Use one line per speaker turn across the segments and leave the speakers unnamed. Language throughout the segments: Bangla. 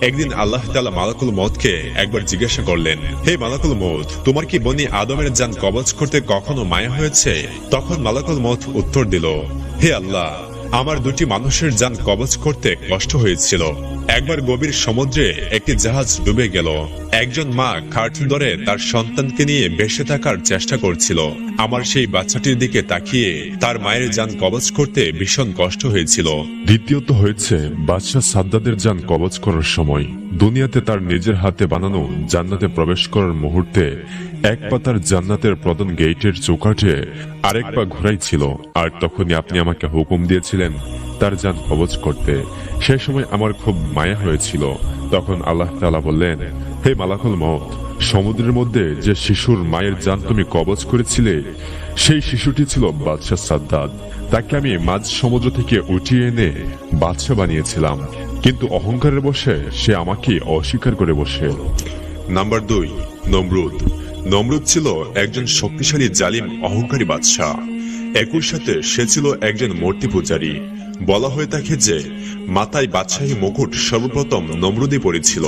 একদিন আল্লাহ তালা মালাকুল মতকে একবার জিজ্ঞাসা করলেন, হে মালাকুল মদ তোমার কি বনি আদমের যান কবচ করতে কখনো মায়া হয়েছে? তখন মালাকুল মদ উত্তর দিল, হে আল্লাহ, আমার দুটি মানুষের যান কবচ করতে কষ্ট হয়েছিল। একবার গভীর সমুদ্রে একটি জাহাজ ডুবে গেল। একজন মা খাট ধরে তার সন্তানকে নিয়ে বেঁচে থাকার চেষ্টা করছিল। আমার সেই বাচ্চাটির দিকে তাকিয়ে তার মায়ের যান কবচ করতে ভীষণ কষ্ট হয়েছিল।
দ্বিতীয়ত হয়েছে, বাদশাহ সাদ্দাদের যান কবচ করার সময় দুনিয়াতে তার নিজের হাতে বানানো জান্নাতে প্রবেশ করার মুহূর্তে এক পাতার জান্নাতের প্রধান গেইটের চৌকাঠে আরেক পা ঘোরাই ছিল আর তখনই আপনি আমাকে হুকুম দিয়েছিলেন তার যান কবচ করতে। সেই সময় আমার খুব মায়া হয়েছিল। তখন আল্লাহ তালা বললেন, হে মালাকুল মত সমুদ্রের মধ্যে যে শিশুর মায়ের যান তুমি কবচ করেছিলে, সেই শিশুটি ছিল বাদশাহ সাদ্দাদ। তাকে আমি মাঝ সমুদ্র থেকে উঠিয়ে এনে বাদশাহ বানিয়েছিলাম। কিন্তু অহংকারের বসে সে আমাকে অস্বীকার করে বসে।
নাম্বার দুই, নমরুদ। নমরুদ ছিল একজন শক্তিশালী জালিম, অহংকারী বাদশাহ। একই সাথে সে ছিল একজন মূর্তি পূজারী। বলা হয়ে থাকে যে মাথায় বাদশাহী মুকুট সর্বপ্রথম নমরুদই পড়েছিল।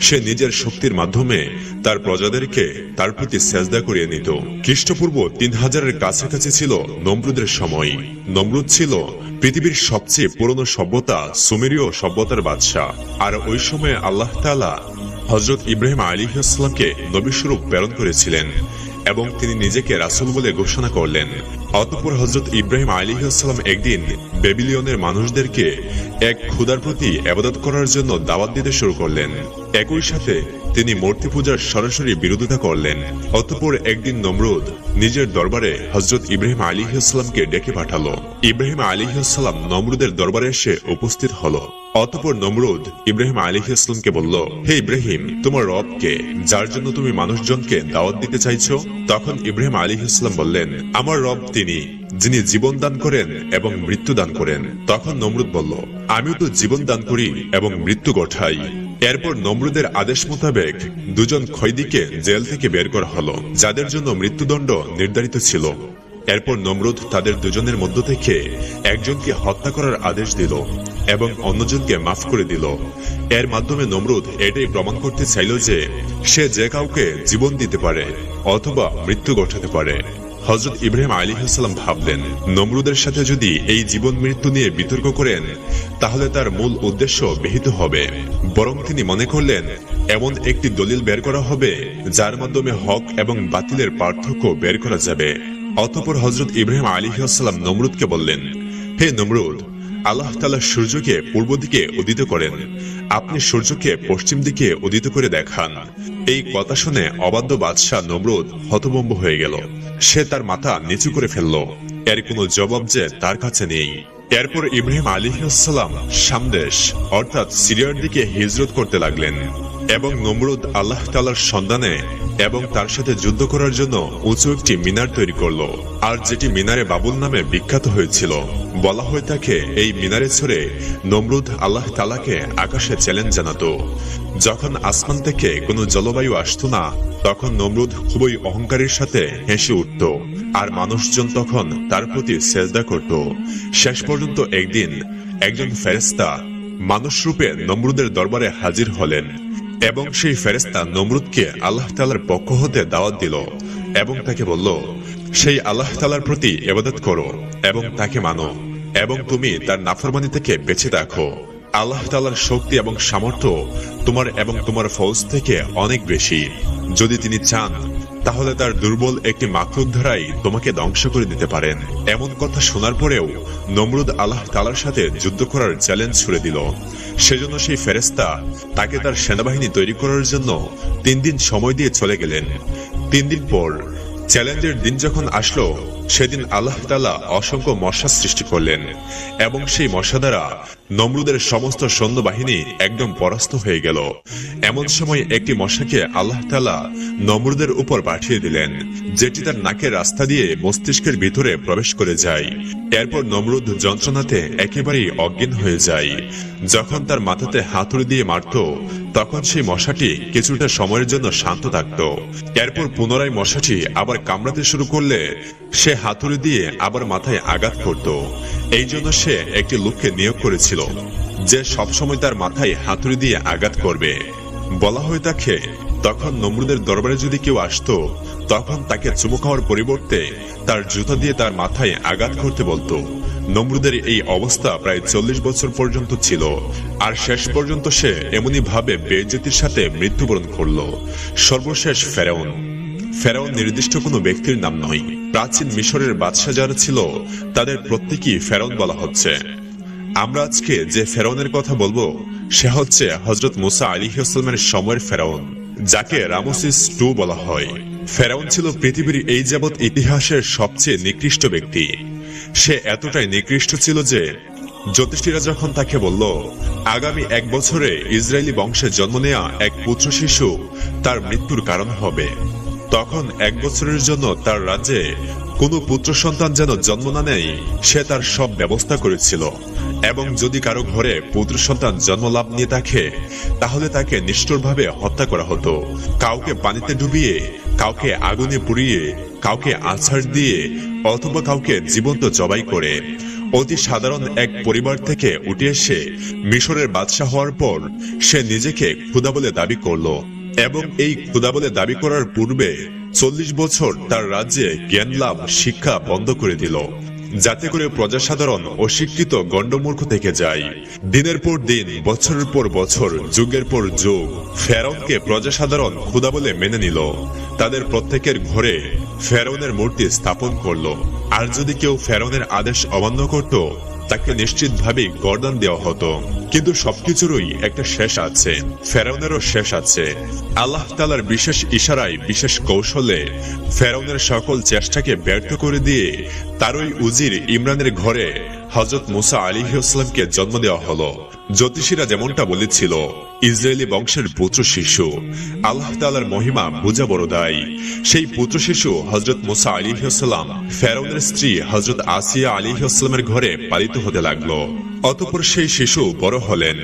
সে নিজের শক্তির মাধ্যমে তার প্রজাদেরকে তার প্রতি সেজদা করিয়ে নিত। খ্রিস্টপূর্ব তিন হাজারের কাছাকাছি ছিল নমরুদের সময়। নমরুদ ছিল পৃথিবীর সবচেয়ে পুরনো সভ্যতা সুমেরীয় সভ্যতার বাদশাহ। আর ওই সময়ে আল্লাহ তাআলা হজরত ইব্রাহিম আলী ইসলামকে নবীস্বরূপ প্রেরণ করেছিলেন। এবং তিনি নিজেকে রাসুল বলে ঘোষণা করলেন। অতঃপর হজরত ইব্রাহিম আলিহাসাল্লাম একদিন বেবিলিয়নের মানুষদেরকে এক ক্ষুদার প্রতি আবাদত করার জন্য দাওয়াত দিতে শুরু করলেন। একই সাথে তিনি মূর্তি পূজার সরাসরি বিরোধিতা করলেন। অতঃপর একদিন নমরুদ নিজের দরবারে হজরত ইব্রাহিম আলী ইসলামকে ডেকে পাঠালো। ইব্রাহিম আলী ইসলাম নমরুদের দরবারে এসে উপস্থিত হলো। অতঃপর নমরুদ ইব্রাহিম আলী ইসলামকে বলল, হে ইব্রাহিম, তোমার রবকে যার জন্য তুমি মানুষজনকে দাওয়াত দিতে চাইছো? তখন ইব্রাহিম আলী ইসলাম বললেন, আমার রব তিনি, যিনি জীবন দান করেন এবং মৃত্যু দান করেন। তখন নমরুদ বলল, আমিও তো জীবন দান করি এবং মৃত্যু ঘটাই এরপর নমরুদের আদেশ মোতাবেক দুজন খৈদিকে জেল থেকে বের করা হলো, যাদের জন্য মৃত্যুদণ্ড নির্ধারিত ছিল। এরপর নমরুদ তাদের দুজনের মধ্য থেকে একজনকে হত্যা করার আদেশ দিল এবং অন্যজনকে মাফ করে দিল। এর মাধ্যমে নমরুদ এটাই প্রমাণ করতে চাইল যে সে যে কাউকে জীবন দিতে পারে অথবা মৃত্যু ঘটাতে পারে। হজরত ইব্রাহিম আলী হাসালাম ভাবলেন, নমরুদের সাথে যদি এই জীবন মৃত্যু নিয়ে বিতর্ক করেন, তাহলে তার মূল উদ্দেশ্য বিহিত হবে। বরং তিনি মনে করলেন, এমন একটি দলিল বের করা হবে, যার মাধ্যমে হক এবং বাতিলের পার্থক্য বের করা যাবে। অতপর হজরত ইব্রাহিম আলী হাসালাম নমরুদকে বললেন, হে নমরুদ আল্লাহ তালা সূর্যকে পূর্ব দিকে উদিত করেন। আপনি সূর্যকে পশ্চিম দিকে উদিত করে দেখান। এই কথা শুনে অবাধ্য বাদশাহ নমরুদ হতভম্ব হয়ে গেল। সে তার মাথা নিচু করে ফেলল। এর কোনো জবাব যে তার কাছে নেই। এরপর ইব্রাহিম আলী আসসালাম সামদেশ, অর্থাৎ সিরিয়ার দিকে হিজরত করতে লাগলেন এবং নমরুদ আল্লাহ তালার সন্ধানে এবং তার সাথে যুদ্ধ করার জন্য উঁচু একটি মিনার তৈরি করল। আর যেটি মিনারে বাবুল নামে বিখ্যাত হয়েছিল। বলা হয়ে থাকে এই মিনারে ছড়ে নমরুদ আল্লাহ তালাকে আকাশে চ্যালেঞ্জ জানাতো। যখন আসমান থেকে কোনো জলবায়ু আসতো না, তখন নমরুদ খুবই অহংকারের সাথে হেসে উঠত। আর মানুষজন তখন তার প্রতি সেজদা করত। শেষ পর্যন্ত একদিন একজন ফেরেস্তা মানুষ রূপে নমরুদের দরবারে হাজির হলেন। এবং সেই ফেরেস্তা নমরুদকে আল্লাহ তালার পক্ষ হতে দাওয়াত দিল এবং তাকে বলল, সেই আল্লাহ তালার প্রতি এবাদত করো এবং তাকে মানো এবং তুমি তার নাফরমানি থেকে বেঁচে রাখো আল্লাহ তালার শক্তি এবং সামর্থ্য তোমার এবং তোমার ফৌজ থেকে অনেক বেশি। যদি তিনি চান তাহলে তার দুর্বল একটি মাকলুক ধারাই তোমাকে ধ্বংস করে দিতে পারেন। এমন কথা শোনার পরেও নমরুদ আল্লাহ তালার সাথে যুদ্ধ করার চ্যালেঞ্জ ছুড়ে দিল। সেজন্য সেই ফেরেস্তা তাকে তার সেনাবাহিনী তৈরি করার জন্য তিন দিন সময় দিয়ে চলে গেলেন। তিন দিন পর চ্যালেঞ্জের দিন যখন আসলো সেদিন আল্লাহ তালা অসংখ্য মশা সৃষ্টি করলেন এবং সেই মশা দ্বারা নমরুদের সমস্ত সৈন্যবাহিনী একদম পরাস্ত হয়ে গেল। এমন সময় একটি মশাকে আল্লাহ তালা নমরুদের উপর পাঠিয়ে দিলেন, যেটি তার নাকের রাস্তা দিয়ে মস্তিষ্কের ভিতরে প্রবেশ করে যায়। এরপর নমরুদ যন্ত্রণাতে একেবারেই অজ্ঞান হয়ে যায়। যখন তার মাথাতে হাতুড়ি দিয়ে মারত তখন সেই মশাটি কিছুটা সময়ের জন্য শান্ত থাকত। এরপর পুনরায় মশাটি আবার কামড়াতে শুরু করলে সে হাতুড়ি দিয়ে আবার মাথায় আঘাত করত। এই জন্য সে একটি লোককে নিয়োগ করেছিল, যে সবসময় তার মাথায় হাতুড়ি দিয়ে আঘাত করবে। বলা হয়ে তাকে, তখন নমরুদের দরবারে যদি কেউ আসতো, তখন তাকে চুমু খাওয়ার পরিবর্তে তার জুতা দিয়ে তার মাথায় আঘাত করতে বলতো। নমরুদের এই অবস্থা প্রায় চল্লিশ বছর পর্যন্ত ছিল। আর শেষ পর্যন্ত সে এমনই ভাবে বেজ্জতির সাথে মৃত্যুবরণ করল। সর্বশেষ ফেরাউন। ফেরাউন নির্দিষ্ট কোনো ব্যক্তির নাম নয়। প্রাচীন মিশরের বাদশাহ যারা ছিল, তাদের প্রত্যেকই ফেরাউন বলা হচ্ছে। আমরা আজকে যে ফেরাউনের কথা বলব, সে হচ্ছে হজরত মুসা আলী ইসলামের সময়ের ফেরাউন, যাকে রামোসিস টু বলা হয়। ফেরাউন ছিল পৃথিবীর এই যাবৎ ইতিহাসের সবচেয়ে নিকৃষ্ট ব্যক্তি। সে এতটাই নিকৃষ্ট ছিল যে জ্যোতিষীরা যখন তাকে বলল, আগামী এক বছরে ইসরায়েলি বংশে জন্ম নেয়া এক পুত্র শিশু, তার মৃত্যুর কারণ হবে। তখন এক বছরের জন্য তার রাজ্যে কোনো পুত্র সন্তান যেন জন্ম না নেয়, সে তার সব ব্যবস্থা করেছিল। এবং যদি কারও ঘরে পুত্র সন্তান জন্ম লাভ নিয়ে থাকে, তাহলে তাকে নিষ্ঠুরভাবে হত্যা করা হতো। কাউকে পানিতে ডুবিয়ে, কাউকে আগুনে পুড়িয়ে, কাউকে আছাড় দিয়ে অথবা কাউকে জীবন্ত জবাই করে। অতি সাধারণ এক পরিবার থেকে উঠে এসে মিশরের বাদশাহ হওয়ার পর সে নিজেকে ক্ষুদা বলে দাবি করল এবং এই ক্ষুদা বলে দাবি করার পূর্বে চল্লিশ বছর তার রাজ্যে জ্ঞান লাভ, শিক্ষা বন্ধ করে দিল। যাতে করে প্রজাসাধারণ অশিক্ষিত গণ্ডমূর্খ থেকে যায়। দিনের পর দিন, বছরের পর বছর, যুগের পর যুগ, ফেরনকে প্রজাসাধারণ ক্ষুদা বলে মেনে নিল। তাদের প্রত্যেকের ঘরে ফেরনের মূর্তি স্থাপন করল। আর যদি কেউ ফেরনের আদেশ অমান্য করত তাকে নিশ্চিতভাবেই গর্দান দেওয়া হতো। কিন্তু সবকিছুরই একটা শেষ আছে। ফেরাউনেরও শেষ আছে। আল্লাহ তালার বিশেষ ইশারায়, বিশেষ কৌশলে ফেরাউনের সকল চেষ্টাকে ব্যর্থ করে দিয়ে তারই উজির ইমরানের ঘরে হজরত মুসা আলী ইসলামকে জন্ম দেওয়া হলো। জ্যোতিষীরা যেমনটা বলেছিল, ইসরায়েলি বংশের পুত্র শিশু। আল্লাহ তালার মহিমা বুঝা বড় দায়। সেই পুত্র শিশু হজরত মুসা আলী ইসলাম ফেরাউনের স্ত্রী হজরত আসিয়া আলী ইসলামের ঘরে পালিত হতে লাগল। অতপর সেই শিশু বড় হলেন।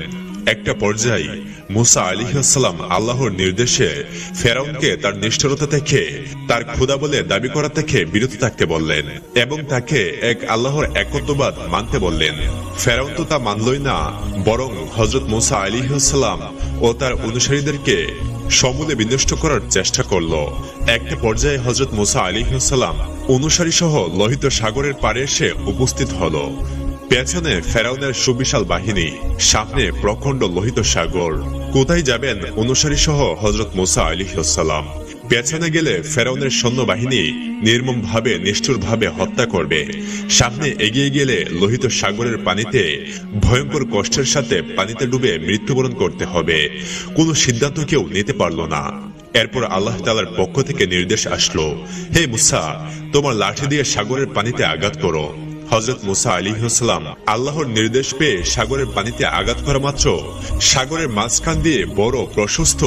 একটা পর্যায়ে মুসা আলিহাসাল্লাম আল্লাহর নির্দেশে ফেরাউনকে তার নিষ্ঠুরতা থেকে, তার ক্ষুদা বলে দাবি করা থেকে বিরত থাকতে বললেন এবং তাকে এক আল্লাহর একত্ববাদ মানতে বললেন। ফেরাউন তো তা মানলই না, বরং হজরত মুসা আলিহাসাল্লাম ও তার অনুসারীদেরকে সমূলে বিনষ্ট করার চেষ্টা করল। একটা পর্যায়ে হজরত মুসা আলিহাসাল্লাম অনুসারী সহ লোহিত সাগরের পাড়ে এসে উপস্থিত হলো। পেছনে ফেরাউনের সুবিশাল বাহিনী, সামনে প্রখণ্ড লোহিত সাগর। কোথায় যাবেন অনুসারী সহ হজরত মুসা আলিহাসাল্লাম পেছনে গেলে ফেরাউনের সৈন্যবাহিনী নির্মম ভাবে নিষ্ঠুর ভাবে হত্যা করবে। সামনে এগিয়ে গেলে লোহিত সাগরের পানিতে ভয়ঙ্কর কষ্টের সাথে পানিতে ডুবে মৃত্যুবরণ করতে হবে। কোনো সিদ্ধান্ত কেউ নিতে পারল না। এরপর আল্লাহ তালার পক্ষ থেকে নির্দেশ আসলো, হে মুসা, তোমার লাঠি দিয়ে সাগরের পানিতে আঘাত করো। হজরত মুসা আলী আল্লাহর নির্দেশ পেয়ে সাগরের পানিতে আঘাত করা মাত্র সাগরের মাঝখান দিয়ে বড় প্রশস্ত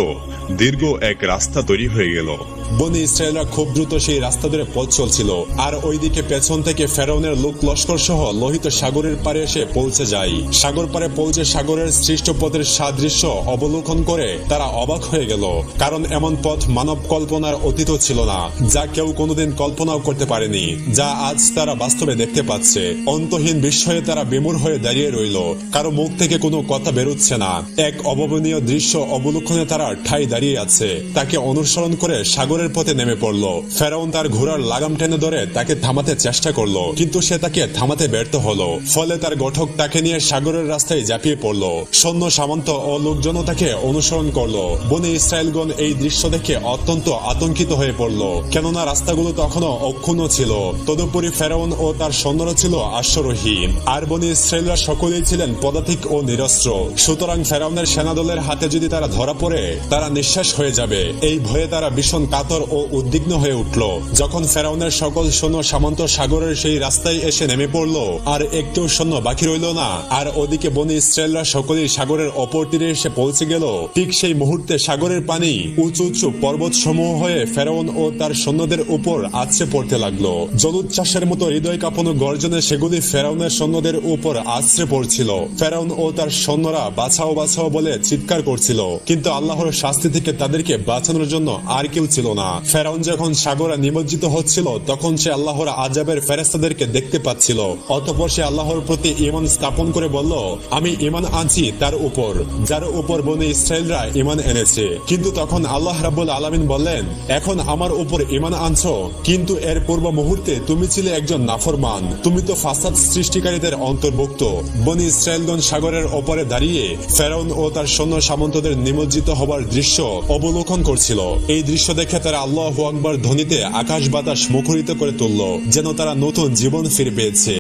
দীর্ঘ এক রাস্তা তৈরি হয়ে গেল।
বনি ইসরায়েলরা খুব দ্রুত সেই রাস্তা ধরে পথ চলছিল। আর ওইদিকে পেছন থেকে ফেরাউনের লোক লস্কর সহ লোহিত সাগরের পারে এসে পৌঁছে যায়। সাগর পারে পৌঁছে সাগরের সৃষ্ট পথের সাদৃশ্য অবলোকন করে তারা অবাক হয়ে গেল। কারণ এমন পথ মানব কল্পনার অতীত ছিল না, যা কেউ কোনোদিন কল্পনাও করতে পারেনি, যা আজ তারা বাস্তবে দেখতে পাচ্ছে। অন্তহীন বিস্ময়ে তারা বিমূর হয়ে দাঁড়িয়ে রইল। কারও মুখ থেকে কোনো কথা বেরোচ্ছে না। এক অভাবনীয় দৃশ্য অবলোকনে তারা ঠাই দাঁড়িয়ে আছে। তাকে অনুসরণ করে সাগরের পথে নেমে পড়ল। ফেরাউন তার ঘোড়ার লাগাম টেনে ধরে তাকে থামাতে চেষ্টা করল, কিন্তু সে তাকে থামাতে ব্যর্থ হলো। ফলে তার গঠক তাকে নিয়ে সাগরের রাস্তায় ঝাঁপিয়ে পড়ল। সৈন্য সামন্ত ও লোকজন তাকে অনুসরণ করল। বনে ইসরায়েলগণ এই দৃশ্য দেখে অত্যন্ত আতঙ্কিত হয়ে পড়ল, কেননা রাস্তাগুলো তখনও অক্ষুণ্ণ ছিল। তদুপরি ফেরাউন ও তার সৈন্যরা ছিল আশ্বরহীন আর বনে ইসরায়েলরা সকলেই ছিলেন পদাতিক ও নিরস্ত্র। সুতরাং ফেরাউনের সেনাদলের হাতে যদি তারা ধরা পড়ে, তারা নিঃশ্বাস হয়ে যাবে। এই ভয়ে তারা ভীষণ কাতর ও উদ্বিগ্ন হয়ে উঠল। যখন ফেরাউনের সকল সৈন্য সামন্ত সাগরের সেই রাস্তায় এসে নেমে পড়ল, আর একটু সৈন্য বাকি রইল না, আর ওদিকে বনি ইসরায়েলরা সকলেই সাগরের অপর তীরে এসে পৌঁছে গেল। ঠিক সেই মুহূর্তে সাগরের পানি উঁচু উঁচু পর্বত সমূহ হয়ে ফেরাউন ও তার সৈন্যদের উপর আছড়ে পড়তে লাগল। জলুচ্ছ্বাসের মতো হৃদয় কাঁপানো গর্জনে সেগুলি ফেরাউনের সৈন্যদের উপর আছড়ে পড়ছিল। ফেরাউন ও তার সৈন্যরা বাছাও বাছাও বলে চিৎকার করছিল, কিন্তু আল্লাহর শাস্তি থেকে তাদেরকে বাঁচানোর জন্য আর কেউ ছিল না। না। ফেরাউন যখন সাগরে নিমজ্জিত হচ্ছিল, তখন সে আল্লাহর আজাবের ফেরেস্তাদেরকে দেখতে পাচ্ছিল। অতপর সে আল্লাহর প্রতি ইমান স্থাপন করে বলল, আমি ইমান আনছি তার উপর, যার উপর বনে ইসরায়েলরা ইমান এনেছে। কিন্তু তখন আল্লাহ রাবুল আলমিন বললেন, এখন আমার উপর ইমান আনছো, কিন্তু এর পূর্ব মুহূর্তে তুমি ছিলে একজন নাফরমান। তুমি তো ফাসাদ সৃষ্টিকারীদের অন্তর্ভুক্ত। বনি ইসরায়েলগঞ্জ সাগরের ওপরে দাঁড়িয়ে ফেরাউন ও তার সৈন্য সামন্তদের নিমজ্জিত হবার দৃশ্য অবলোকন করছিল। এই দৃশ্য দেখে আল্লাহ আকবর ধ্বনিতে আকাশ বাতাস মুখরিত করে তুলল যেন তারা নতুন জীবন ফিরে পেয়েছে।